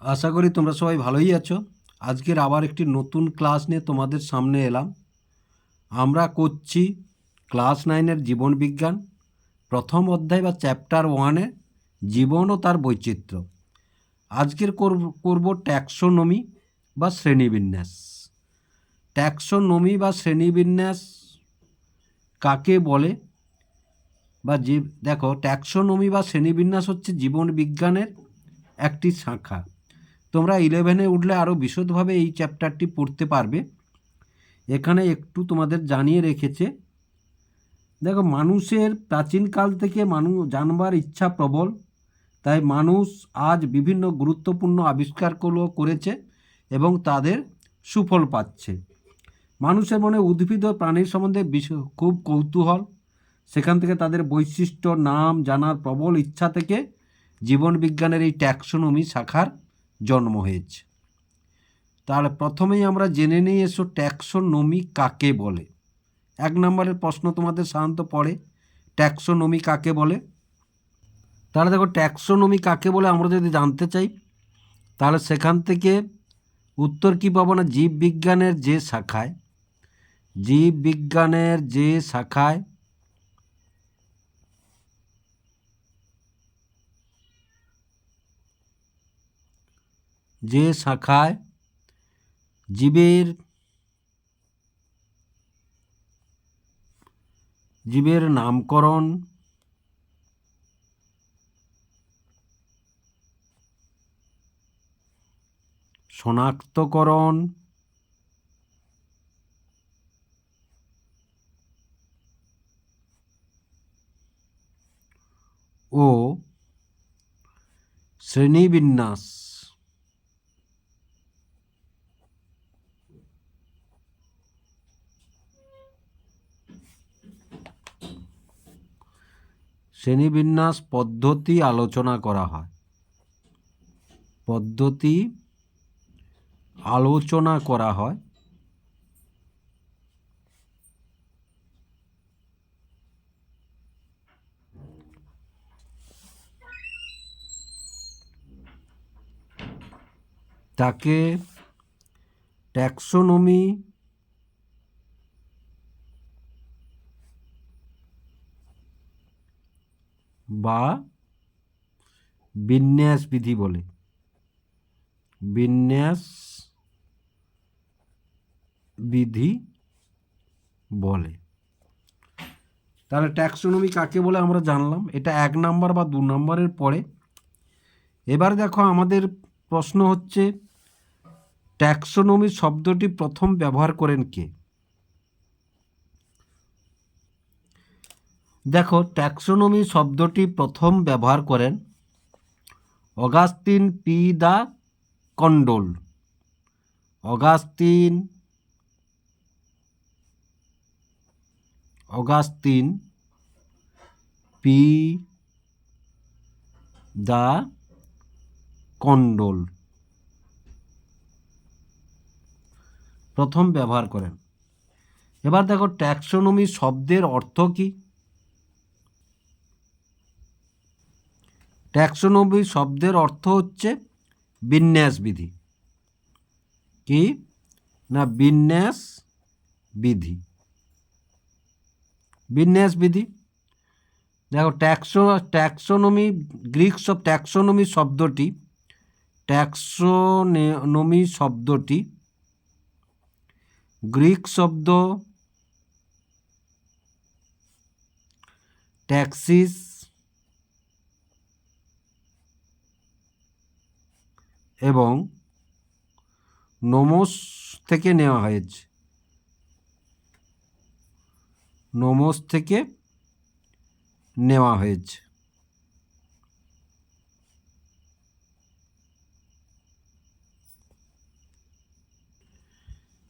আশা করি তোমরা সবাই ভালোই আছো। আজকের আবার একটি নতুন ক্লাস নিয়ে তোমাদের সামনে এলাম। আমরা করছি ক্লাস নাইনের জীবন বিজ্ঞান, প্রথম অধ্যায় বা চ্যাপ্টার ওয়ানে জীবন ও তার বৈচিত্র্য। আজকের করব করব ট্যাক্সোনমি বা শ্রেণীবিন্যাস। ট্যাক্সোনমি বা শ্রেণীবিন্যাস কাকে বলে? বা যে, দেখো, ট্যাক্সোনমি বা শ্রেণীবিন্যাস হচ্ছে জীবন বিজ্ঞানের একটি শাখা। তোমরা ইলেভেনে উঠলে আরও বিশদভাবে এই চ্যাপ্টারটি পড়তে পারবে। এখানে একটু তোমাদের জানিয়ে রেখেছে। দেখো, মানুষের প্রাচীনকাল থেকে মানুষ জানবার ইচ্ছা প্রবল। তাই মানুষ আজ বিভিন্ন গুরুত্বপূর্ণ আবিষ্কারগুলো করেছে এবং তাদের সুফল পাচ্ছে। মানুষের মনে উদ্ভিদ ও প্রাণীর সম্বন্ধে খুব কৌতূহল। সেখান থেকে তাদের বৈশিষ্ট্য, নাম জানার প্রবল ইচ্ছা থেকে জীবন বিজ্ঞানের এই ট্যাক্সোনমি শাখার জন্ম হয়েছে। তাহলে প্রথমেই আমরা জেনে নিই এসো ট্যাক্সোনমি কাকে বলে। এক নম্বরের প্রশ্ন তোমাদের সাধারণত পড়ে, ট্যাক্সোনমি কাকে বলে? তাহলে দেখো ট্যাক্সোনমি কাকে বলে আমরা যদি জানতে চাই, তাহলে সেখান থেকে উত্তর কী পাবো না? জীববিজ্ঞানের যে শাখায়, জীববিজ্ঞানের যে শাখায় যে শাখায় জীবের জীবের নামকরণ শনাক্তকরণ ও শ্রেণীবিন্যাস শ্রেণীবিন্যাস পদ্ধতি আলোচনা করা হয়। পদ্ধতি আলোচনা করা হয়। তাকে ট্যাক্সোনমি বা বিন্যাস বিধি বলে। বিন্যাস বিধি বলে। তাহলে ট্যাক্সোনমি কাকে বলে আমরা জানলাম? এটা এক নাম্বার বা দু নম্বরের পরে। এবার দেখো আমাদের প্রশ্ন হচ্ছে ট্যাক্সোনমি শব্দটি প্রথম ব্যবহার করেন কে? দেখো ট্যাক্সোনমি শব্দটি প্রথম ব্যবহার করেন Augustin P de Candolle. Augustin Augustin P de Candolle. প্রথম ব্যবহার করেন। এবার দেখো ট্যাক্সোনমি শব্দের অর্থ কী? ট্যাক্সোনমি শব্দের অর্থ হচ্ছে বিন্যাস বিধি। কি? না, বিন্যাস বিধি। বিন্যাস বিধি। দেখো, ট্যাক্সো, ট্যাক্সোনমি, গ্রিক সব ট্যাক্সোনমি শব্দটি ট্যাক্সোনমি শব্দটি, গ্রিক শব্দ, ট্যাক্সিস এবং নোমোস থেকে নেওয়া হয়েছে। নোমোস থেকে নেওয়া হয়েছে।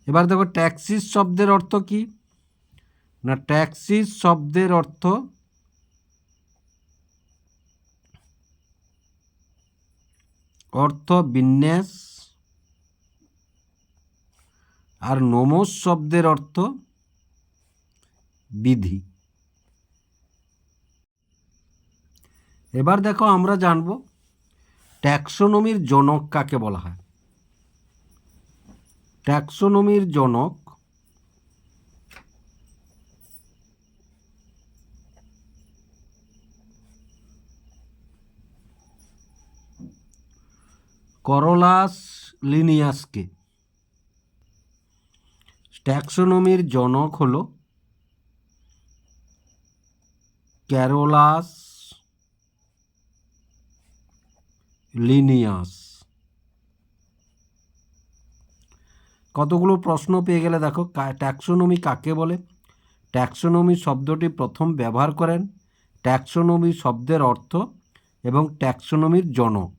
এবার দেখো ট্যাক্সিস শব্দের অর্থ কি? না, ট্যাক্সিস শব্দের অর্থ অর্থ বিন্যাস আর নোমোস শব্দের অর্থ বিধি। এবার দেখো আমরা জানব ট্যাক্সোনমির জনক কাকে বলা হয়? ট্যাক্সোনমির জনক করলাস লিনিয়াসকে। ট্যাক্সোনমির জনক হল ক্যারোলাস লিনিয়াস। কতগুলো প্রশ্ন পেয়ে গেলে দেখো ট্যাক্সোনমি কাকে বলে? ট্যাক্সোনমি শব্দটি প্রথম ব্যবহার করেন ট্যাক্সোনমি শব্দের অর্থ এবং ট্যাক্সোনমির জনক।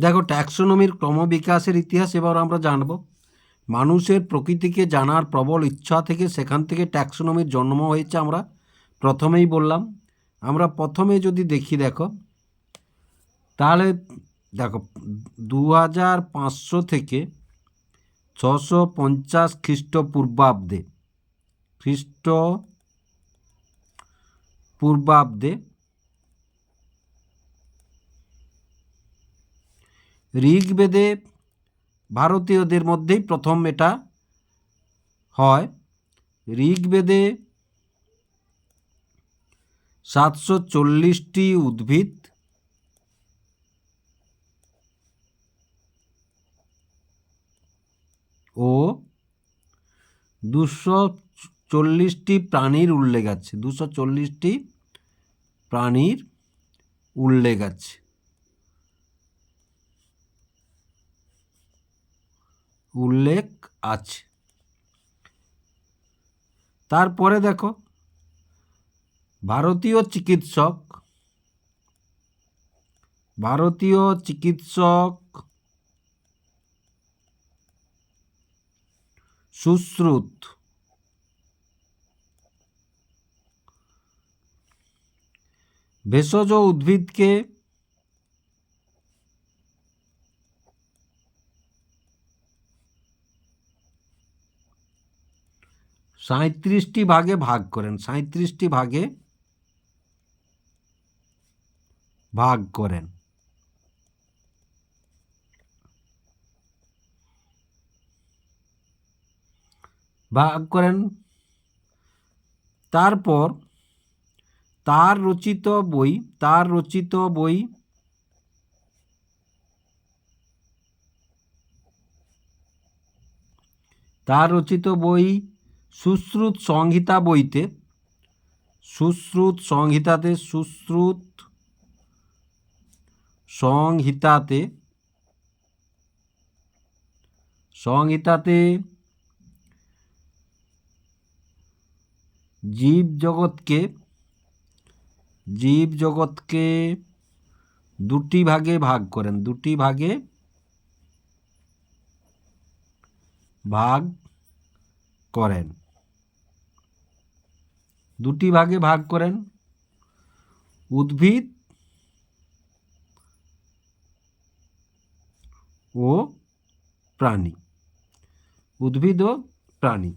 দেখো ট্যাক্সোনমির ক্রমবিকাশের ইতিহাস এবার আমরা জানব। মানুষের প্রকৃতিকে জানার প্রবল ইচ্ছা থেকে সেখান থেকে ট্যাক্সোনমির জন্ম হয়েছে আমরা। প্রথমেই বললাম, আমরা প্রথমে যদি দেখি দেখো, তাহলে দেখো দু হাজার পাঁচশো থেকে ছশো পঞ্চাশ খ্রিস্টপূর্বাব্দে খ্রিস্ট পূর্বাব্দে ঋগ্বেদে ভারতীয়দের মধ্যেই প্রথম এটা হয়। ঋগ্বেদে সাতশো চল্লিশটি উদ্ভিদ। ও দুশো চল্লিশটি প্রাণীর উল্লেখ আছে। দুশো চল্লিশটি প্রাণীর উল্লেখ আছে। উল্লেখ আছে। তারপরে দেখো ভারতীয় চিকিৎসক ভারতীয় চিকিৎসক সুশ্রুত। ভেষজ উদ্ভিদকে সাঁত্রিশটি ভাগে ভাগ করেন সাঁত্রিশটি ভাগে ভাগ করেন। ভাগ করেন, তারপর তার রচিত বই, তার রচিত বই তার রচিত বই সুশ্রুত সংহিতা বইতে, সুশ্রুত সংহিতাতে সুশ্রুত সংহিতাতে সংহিতাতে জীব জগৎকে জীব জগৎকে দুটি ভাগে ভাগ করেন। দুটি ভাগে ভাগ করেন। দুটি ভাগে ভাগ করেন। উদ্ভিদ ও প্রাণী। উদ্ভিদ ও প্রাণী।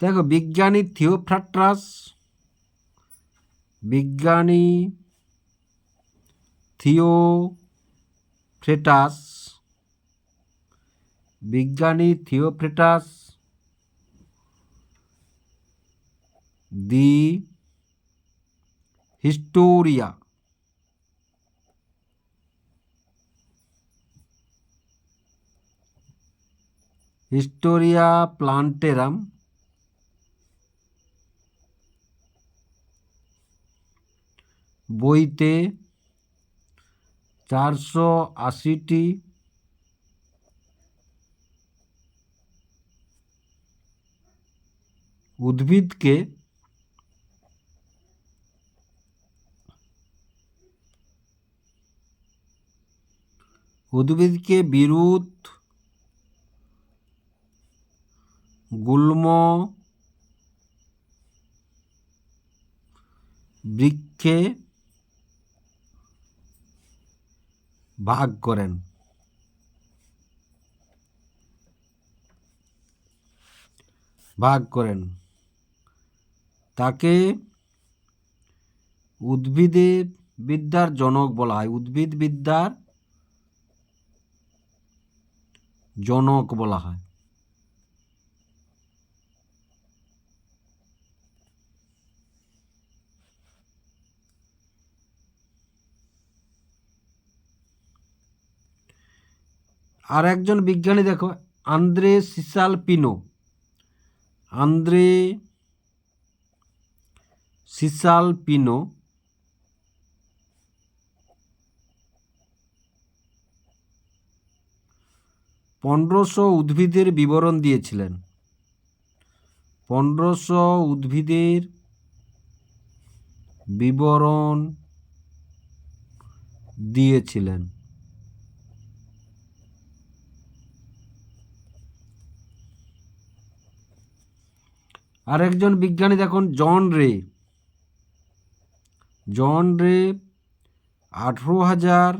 দেখো, বিজ্ঞানী থিওফ্রাট্রাস, বিজ্ঞানী থিও ফ্রেটাস বিজ্ঞানী থিওফ্রেটাস দি হিস্টোরিয়া। হিস্টোরিয়া প্লান্টেরাম। বইতে চারশো আশিটি উদ্ভিদকে উদ্ভিদকে বিরুৎ গুল্ম বৃক্ষে ভাগ করেন। ভাগ করেন। তাকে উদ্ভিদে বিদ্যার জনক বলা হয়, উদ্ভিদ বিদ্যার জনক বলা হয়। আর একজন বিজ্ঞানী দেখো, Andrea Cesalpino Andrea Cesalpino পনেরোশো উদ্ভিদের বিবরণ দিয়েছিলেন। পনেরোশো উদ্ভিদের বিবরণ দিয়েছিলেন। আরেকজন বিজ্ঞানী দেখুন, জন রে। জন রে, আঠেরো হাজার।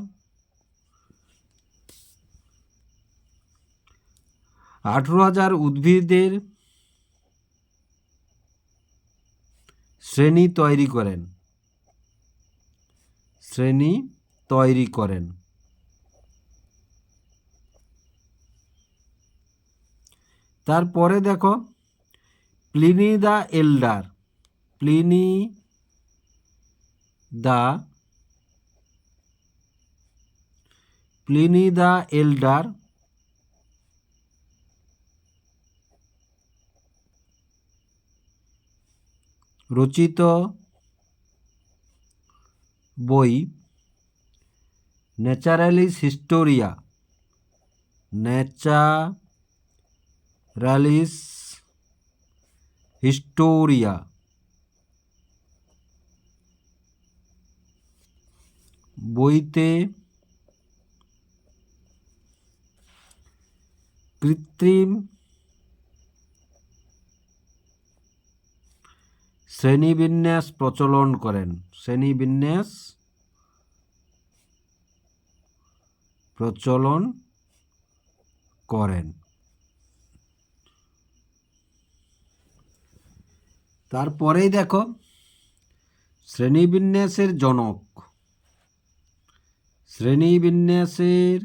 আঠেরো হাজার উদ্ভিদের শ্রেণি তৈরি করেন। শ্রেণি তৈরি করেন। তারপরে দেখো, Pliny the Elder. Pliny the Pliny the Elder রচিত বই ন্যাচারালিস হিস্টোরিয়া। Naturalis hysteria. বইতে কৃত্রিম শ্রেণীবিন্যাস প্রচলন করেন। শ্রেণীবিন্যাস প্রচলন করেন। তারপরেই দেখো শ্রেণীবিন্যাসের জনক। শ্রেণীবিন্যাসের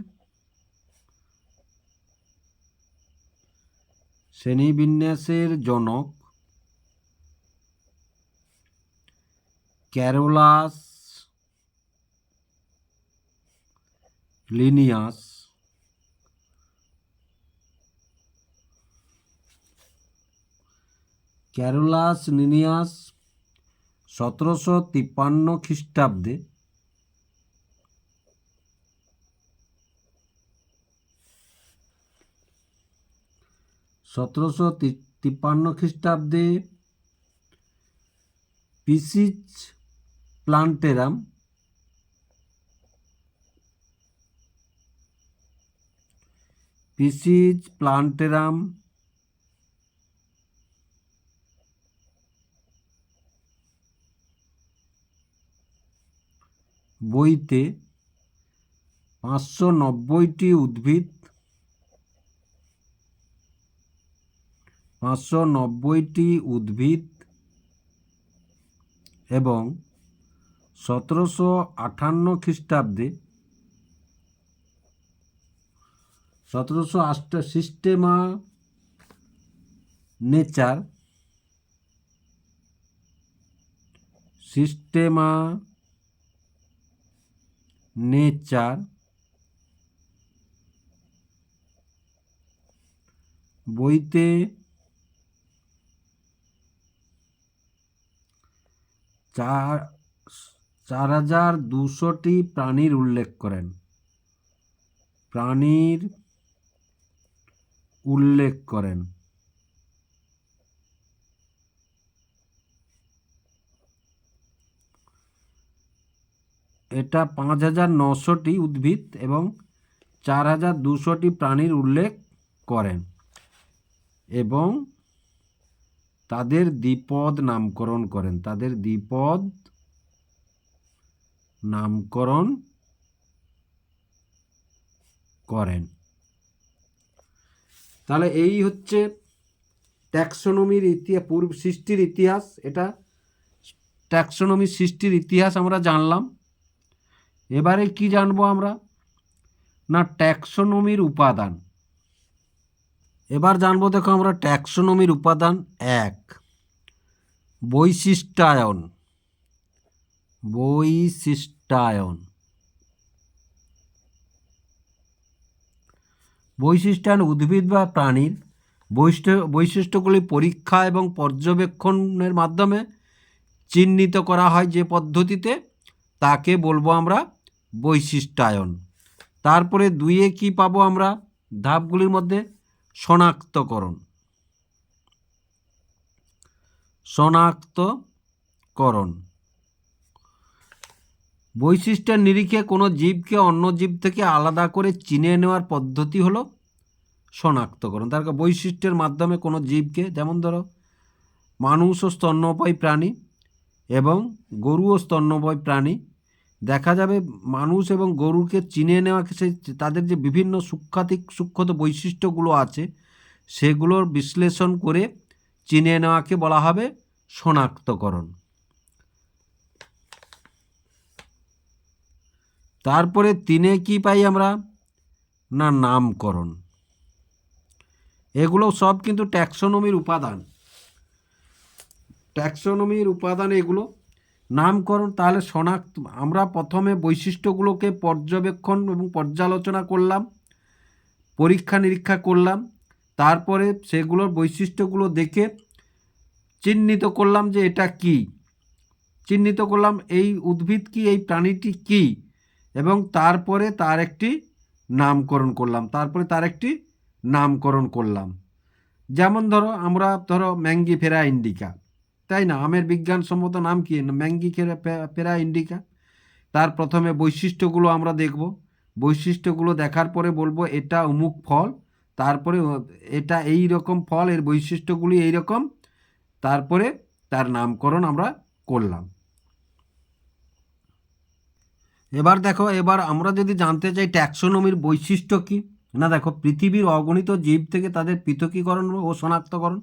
শ্রেণীবিন্যাসের জনক ক্যারোলাস লিনিয়াস। ক্যারোলাস লিনিয়াস সতেরোশো তিপ্পান্ন খ্রিস্টাব্দে সতেরোশো তিপ্পান্ন খ্রিস্টাব্দে পিসিচ প্লান্টেরাম পিসিজ প্লান্টেরাম বইতে পাঁচশো নব্বইটি উদ্ভিদ পাঁচশো নব্বইটি উদ্ভিদ এবং সতেরোশো আটান্ন খ্রিস্টাব্দে সতেরোশো আষ্ট সিস্টেমা নেচার সিস্টেমা নেচার বইতে চার চার হাজার দুশোটি প্রাণীর উল্লেখ করেন। প্রাণীর উল্লেখ করেন। এটা পাঁচ হাজার নশোটি উদ্ভিদ এবং চার হাজার দুশোটি প্রাণীর উল্লেখ করেন এবং তাদের দ্বিপদ নামকরণ করেন। তাদের দ্বিপদ নামকরণ করেন। তাহলে এই হচ্ছে ট্যাক্সোনমির ইতিহাস পূর্ব সৃষ্টির ইতিহাস। এটা ট্যাক্সোনমির সৃষ্টির ইতিহাস আমরা জানলাম। এবারে কি জানব আমরা? না, ট্যাক্সোনমির উপাদান। এবার জানব দেখো আমরা ট্যাক্সোনমির উপাদান এক। বৈশিষ্ট্যায়ন। বৈশিষ্ট্যায়ন। বৈশিষ্ট্যায়ন উদ্ভিদ বা প্রাণীর বৈশিষ্ট্য, বৈশিষ্ট্যগুলি পরীক্ষা এবং পর্যবেক্ষণের মাধ্যমে চিহ্নিত করা হয় যে পদ্ধতিতে, তাকে বলব আমরা বৈশিষ্ট্যায়ন। তারপরে দুইয়ে কি পাবো আমরা? ধাপগুলির মধ্যে শনাক্তকরণ। শনাক্তকরণ। বৈশিষ্ট্যের নিরিখে কোনো জীবকে অন্য জীব থেকে আলাদা করে চিনে নেওয়ার পদ্ধতি হলো শনাক্তকরণ। তার বৈশিষ্ট্যের মাধ্যমে কোনো জীবকে, যেমন ধরো, মানুষ ও স্তন্যপায়ী প্রাণী এবং গরু ও স্তন্যপায়ী প্রাণী দেখা যাবে মানুষ এবং গরুকে চিনে নেওয়া সেই তাদের যে বিভিন্ন সূক্ষাতিক সূক্ষ্মত বৈশিষ্ট্যগুলো আছে, সেগুলোর বিশ্লেষণ করে চিনে নেওয়াকে বলা হবে শনাক্তকরণ। তারপরে তিনে কি পাই আমরা? না, নামকরণ। এগুলো সব কিন্তু ট্যাক্সোনমির উপাদান। ট্যাক্সোনমির উপাদান এগুলো নামকরণ, তাহলে শনাক্ত, আমরা প্রথমে বৈশিষ্ট্যগুলোকে পর্যবেক্ষণ এবং পর্যালোচনা করলাম, পরীক্ষা নিরীক্ষা করলাম, তারপরে সেগুলোর বৈশিষ্ট্যগুলো দেখে চিহ্নিত করলাম যে এটা কি। চিহ্নিত করলাম এই উদ্ভিদ কি, এই প্রাণীটি কি, এবং তারপরে তার একটি নামকরণ করলাম, তারপরে তার একটি নামকরণ করলাম। যেমন ধরো, আমরা ধরো ম্যাঙ্গি ফেরা ইন্ডিকা। তাই না? আমের বিজ্ঞানসম্মত নাম কি? না ম্যাঙ্গি ফেরা ইন্ডিকা। তার প্রথমে বৈশিষ্ট্যগুলো আমরা দেখব। বৈশিষ্ট্যগুলো দেখার পরে বলব, এটা অমুক ফল, তারপরে এটা এই রকম ফল, এর বৈশিষ্ট্যগুলি এই রকম, তারপরে তার নামকরণ আমরা করলাম। এবার দেখো, এবার আমরা যদি জানতে চাই ট্যাক্সোনমির বৈশিষ্ট্য কি? না দেখো, পৃথিবীর অগণিত জীব থেকে তাদের পৃথকীকরণ ও শনাক্তকরণ।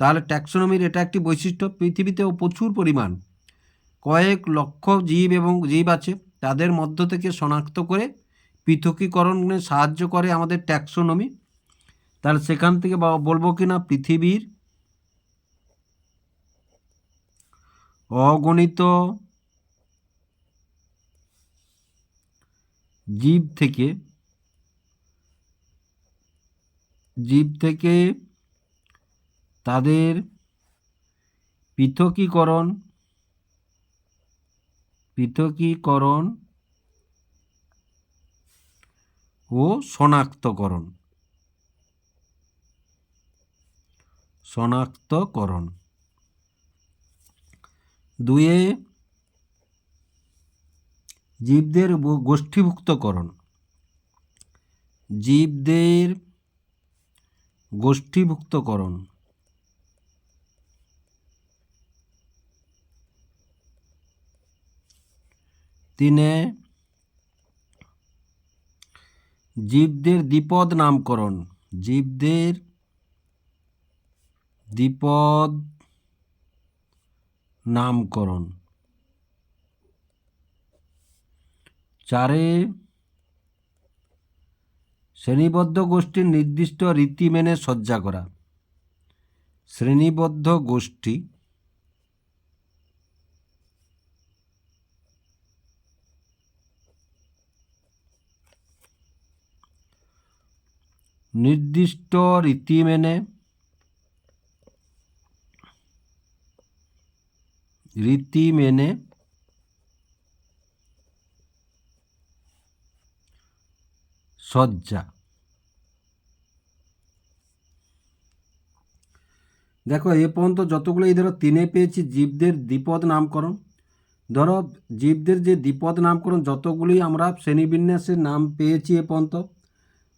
তাহলে ট্যাক্সোনমির এটা একটি বৈশিষ্ট্য, পৃথিবীতেও প্রচুর পরিমাণ, কয়েক লক্ষ জীব এবং জীব আছে, তাদের মধ্য থেকে শনাক্ত করে পৃথকীকরণে সাহায্য করে আমাদের ট্যাক্সোনমি। তাহলে সেখান থেকে বলব কি না, পৃথিবীর অগণিত জীব থেকে জীব থেকে তাদের পৃথকীকরণ পৃথকীকরণ ও শনাক্তকরণ। শনাক্তকরণ। দুয়ে জীবদের গোষ্ঠীভুক্তকরণ। জীবদের গোষ্ঠীভুক্তকরণ। তিনে জীবদের দ্বিপদ নামকরণ, জীবদের দ্বিপদ নামকরণ। চারে শ্রেণীবদ্ধ গোষ্ঠীর নির্দিষ্ট রীতি মেনে সজ্জা করা। শ্রেণীবদ্ধ গোষ্ঠী নির্দিষ্ট রীতি মেনে রীতি মেনে সজ্জা। দেখো, এ পর্যন্ত যতগুলো, এই ধরো তিনে পেয়েছি, জীবদের দ্বিপদ নামকরণ। ধরো, জীবদের যে দ্বিপদ নামকরণ যতগুলি আমরা শ্রেণীবিন্যাসের নাম পেয়েছি এ পর্যন্ত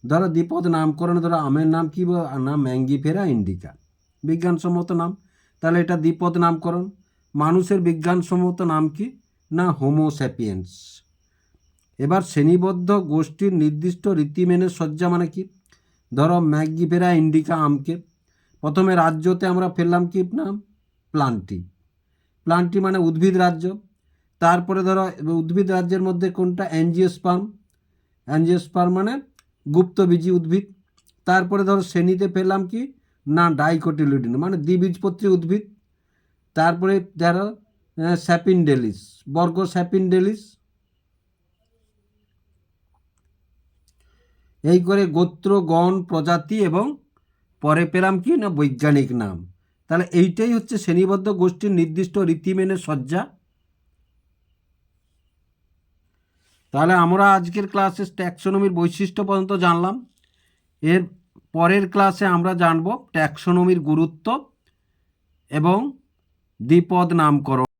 ধরো দ্বিপদ নামকরণ ধরো আমের নাম কী নাম ম্যাঙ্গিফেরা ইন্ডিকা। বিজ্ঞানসম্মত নাম। তাহলে এটা দ্বিপদ নামকরণ। মানুষের বিজ্ঞানসম্মত নাম কি? না হোমোস্যাপিয়েন্স এবার শ্রেণীবদ্ধ গোষ্ঠীর নির্দিষ্ট রীতি মেনে সজ্জা মানে কি? ধরো ম্যাগিফেরা ইন্ডিকা আমকে। প্রথমে রাজ্যতে আমরা ফেললাম কি নাম? প্লান্টি। প্লান্টি মানে উদ্ভিদ রাজ্য। তারপরে ধরো উদ্ভিদ রাজ্যের মধ্যে কোনটা? অ্যাঞ্জিওস্পার্ম। অ্যাঞ্জিওস্পার্ম মানে গুপ্তবীজী উদ্ভিদ। তারপরে ধরো শ্রেণীতে পেলাম কি? না, ডাইকোটিলিডিন মানে দ্বিবীজপত্রী উদ্ভিদ। তারপরে ধরো স্যাপিনডেলিস, বর্গ স্যাপিনডেলিস। এই করে গোত্র, গণ, প্রজাতি এবং পরে পেলাম কি? না, বৈজ্ঞানিক নাম। তাহলে এইটাই হচ্ছে শ্রেণীবদ্ধ গোষ্ঠীর নির্দিষ্ট রীতি মেনে সজ্জা। তাহলে আমরা আজকের ক্লাসে ট্যাক্সোনমির বৈশিষ্ট্য পর্যন্ত জানলাম। এর পরের ক্লাসে আমরা জানব ট্যাক্সোনমির গুরুত্ব এবং দ্বিপদ নামকরণ।